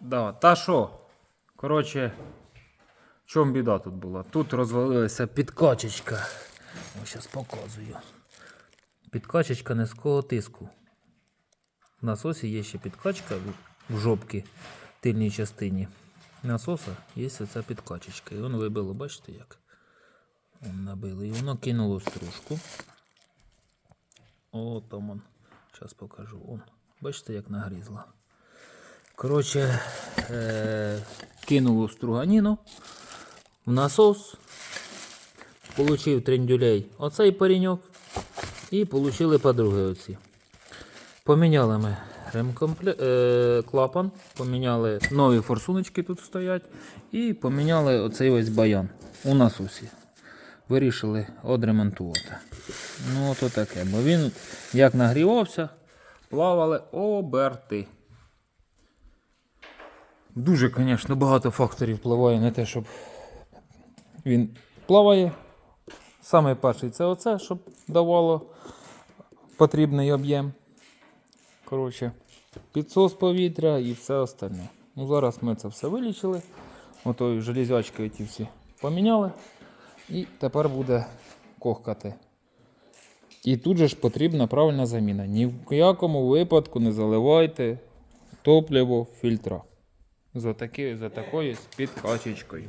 Да, та що? Коротше, в чому біда тут була? Тут розвалилася підкачечка. Ось зараз показую. Підкачечка низького тиску. В насосі є ще підкачка в- жопці, тильній частині. Насоса є оця підкачечка. І воно вибило, бачите як? Вон набило. І воно кинуло стружку. О, там он. Зараз покажу. Он. Бачите, як нагрізла. Коротше, е- кинуло струганіну в насос. Получив трендюлей оцей пареньок. І получили подруги оці. Поміняли ми ремкомпле... е, клапан, поміняли нові форсуночки тут стоять. І поміняли оцей ось баян у насосі. Вирішили одремонтувати. Ну, то таке, бо він як нагрівався, плавали оберти. Дуже, звісно, багато факторів впливає на те, щоб він плаває. Саме перший це оце, щоб давало потрібний об'єм. Коротше, підсос повітря і все остальне. Ну, зараз ми це все вилічили. Отою железячкою ті всі поміняли. І тепер буде кохкати. І тут же ж потрібна правильна заміна. Ні в якому випадку не заливайте топливо в фільтра. За, з за такою підкачечкою.